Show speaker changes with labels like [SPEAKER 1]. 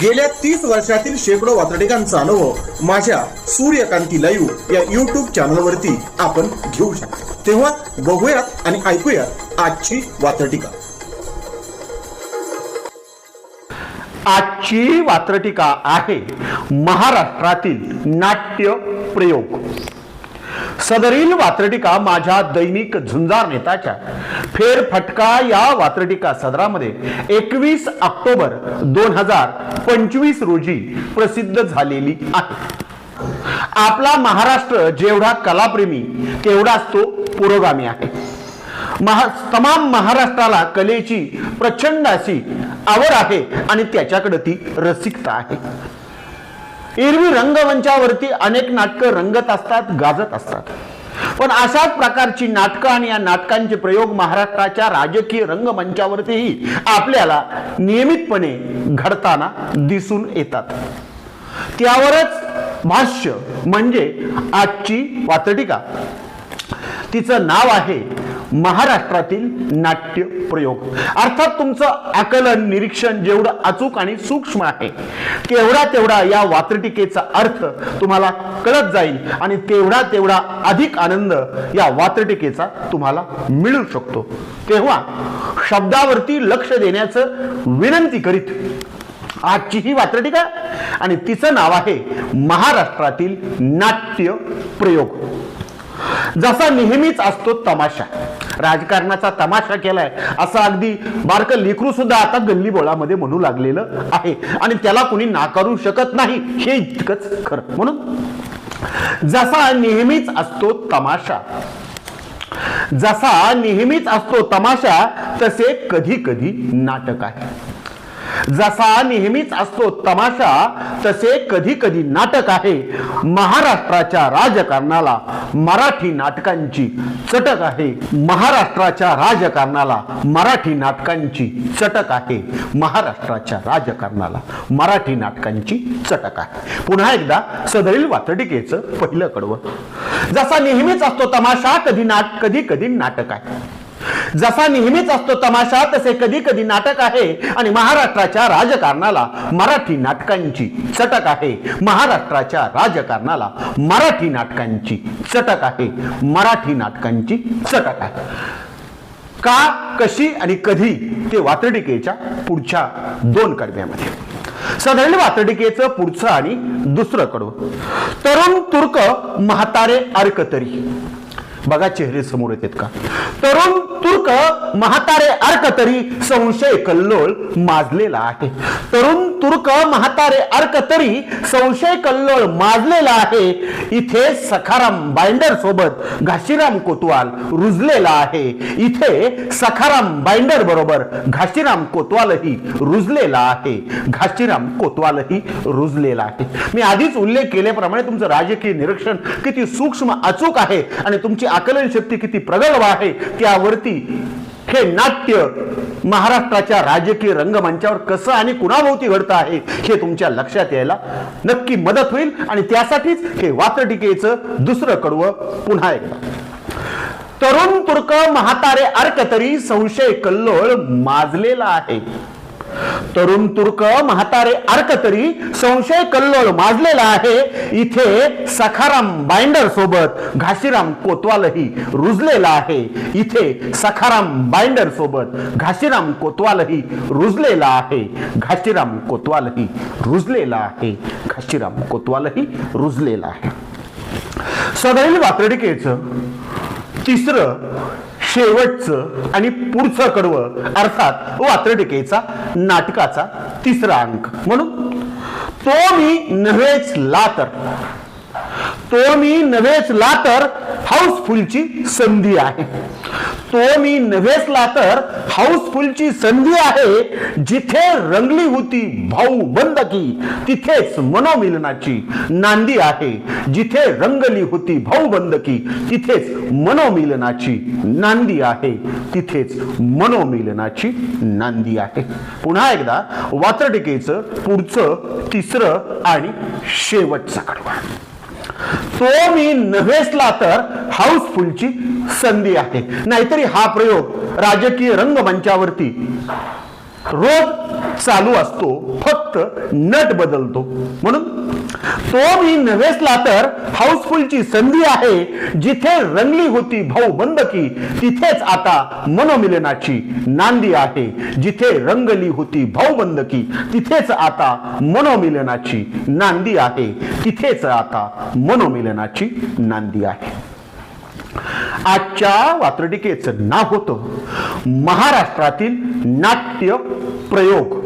[SPEAKER 1] गेल्या तीस वर्षातील शेकडो वातडिकांचा अनुभव माझ्या सूर्यकांती लाईव्ह या युट्यूब चॅनलवरती आपण घेऊ शकतो. तेव्हा बघूयात आणि ऐकूयात आजची वातडिका
[SPEAKER 2] आजची वात्रटिका आहे महाराष्ट्रातील नाट्य प्रयोग. सदरील वात्रटिका माझ्या दैनिक झुंजार नेताच्या. फेरफटका या वात्रटिका सदरामध्ये एकवीस ऑक्टोबर दोन हजार पंचवीस रोजी प्रसिद्ध झालेली आहे. आपला महाराष्ट्र जेवढा कलाप्रेमी तेवढाच तो पुरोगामी आहे. महा तमाम महाराष्ट्राला कलेची प्रचंड अशी आवड आहे आणि त्याच्याकडे ती रसिकता आहे. एरवी रंगमंचावरती अनेक नाटकं रंगत असतात गाजत असतात. पण अशाच प्रकारची नाटकं आणि या नाटकांचे प्रयोग महाराष्ट्राच्या राजकीय रंगमंचावरतीही आपल्याला नियमितपणे घडताना दिसून येतात. त्यावरच भाष्य म्हणजे आजची वातटिका तिचं नाव आहे महाराष्ट्रातील नाट्य प्रयोग. अर्थात तुमचं आकलन निरीक्षण जेवढं अचूक आणि सूक्ष्म आहे तेवढा तेवढा या वात्रटिकेचा अर्थ तुम्हाला कळत जाईल आणि तेवढा तेवढा अधिक आनंद या वात्रटिकेचा तुम्हाला मिळू शकतो. तेव्हा शब्दावरती लक्ष देण्याचं विनंती करीत आजची ही वात्रटिका आणि तिचं नाव आहे महाराष्ट्रातील नाट्य प्रयोग. जसा नेहमीच असतो तमाशा राजकारणाचा तमाशा केलाय. असं अगदी बारक लेकरू सुद्धा आता गल्ली बोळामध्ये म्हणू लागलेलं आहे. आणि त्याला कुणी नाकारू शकत नाही हे इतकंच खरं. म्हणून जसा नेहमीच असतो तमाशा जसा नेहमीच असतो तमाशा तसे कधी कधी नाटक आहे. जसा नेहमीच असतो तमाशा तसे कधी कधी नाटक आहे. महाराष्ट्राच्या राजकारणाला मराठी नाटकांची चटक आहे. महाराष्ट्राच्या राजकारणाला मराठी नाटकांची चटक आहे. महाराष्ट्राच्या राजकारणाला मराठी नाटकांची चटक आहे. पुन्हा एकदा सदरील वातडिकेचं पहिलं कडवं. जसा नेहमीच असतो तमाशा कधी नाट कधी कधी नाटक आहे. जसा नेहमीच असतो तमाशा तसे कधी कधी नाटक आहे. आणि महाराष्ट्राच्या राजकारणाला मराठी नाटकांची चटक आहे. महाराष्ट्राच्या राजकारणाला मराठी नाटकांची चटक आहे. मराठी नाटकांची चटक आहे. का कशी आणि कधी? ते वातडिकेच्या पुढच्या दोन कडव्यामध्ये. सदरील वातडिकेचं पुढचं आणि दुसरं कडवं. तरुण तुर्क म्हातारे अर्कतरी. बघा चेहरे समोर येतात का? तरुण तुर्क म्हातारे अर्क तरी संशय कल्लोळ माजलेला आहे. तरुण तुर्क म्हातारे अर्क तरी संशय कल्लोळ माजलेला आहे. इथे सखाराम बाइंडर सोबत घाशीराम कोतवाल रुजलेला आहे. इथे सखाराम बाइंडर बरोबर घाशीराम कोतवालही रुजलेला आहे. घाशीराम कोतवालही रुजलेला आहे. मी आधीच उल्लेख केल्याप्रमाणे तुमचं राजकीय निरीक्षण किती सूक्ष्म अचूक आहे आणि तुमची आकलन शक्ती किती प्रगल्भ आहे त्यावरती हे नाट्य महाराष्ट्राच्या राजकीय रंगमंचावर कसं आणि कुणाभोवती घडतं आहे हे तुमच्या लक्षात यायला नक्की मदत होईल आणि त्यासाठीच हे वात्रटिकेचं दुसरं कडवं पुन्हा एकदा. तरुण तुर्क म्हातारे अर्क तरी संशय कल्लोळ माजलेला आहे. तरुण तुर्क म्हातारे अर्क तरी संशय कल्लोळ माजलेला आहे. इथे सखाराम बाइंडर सोबत घाशीराम कोतवालही रुजलेला आहे. इथे सखाराम बाइंडर सोबत घाशीराम कोतवालही रुजलेला आहे. घाशीराम कोतवालही रुजलेला आहे. घाशीराम कोतवालही रुजलेला आहे. सदैल वात्रडिकेचं तिसरं शेवटचं आणि पुढचं कडवं अर्थात वात्रटिकेचा नाटकाचा तिसरा अंक. म्हणून तो मी नव्हेच लातर. तो मी नव्हेच लातर हाऊसफुलची संधी आहे. मी नव्हेसला तर हाऊसफुलची संधी आहे जिथे रंगली होती भाऊ बंदकी तिथेच मनोमिलनाची नांदी आहे जिथे रंगली होती भाऊ बंदकी तिथेच मनोमिलनाची नांदी आहे तिथेच मनोमिलनाची नांदी आहे. पुन्हा एकदा वात्रटिकेचं पुढचं तिसरं आणि शेवटचा कडवा. तो मी नव्हेसला तर हाऊसफुलची संधी आहे. नाहीतरी हा प्रयोग राजकीय रंगमंचावरती रोज चालू असतो फक्त नट बदलतो. म्हणून तो मी नव्हेसला तर हाऊसफुलची संधी आहे जिथे रंगली होती भाऊ बंदकी तिथेच आता मनोमिलनाची नांदी आहे. जिथे रंगली होती भाऊ बंदकी तिथेच आता मनोमिलनाची नांदी आहे. तिथेच आता मनोमिलनाची नांदी आहे. आजच्या वात्रटिकेचं नाव होतं महाराष्ट्रातील नाट्य प्रयोग.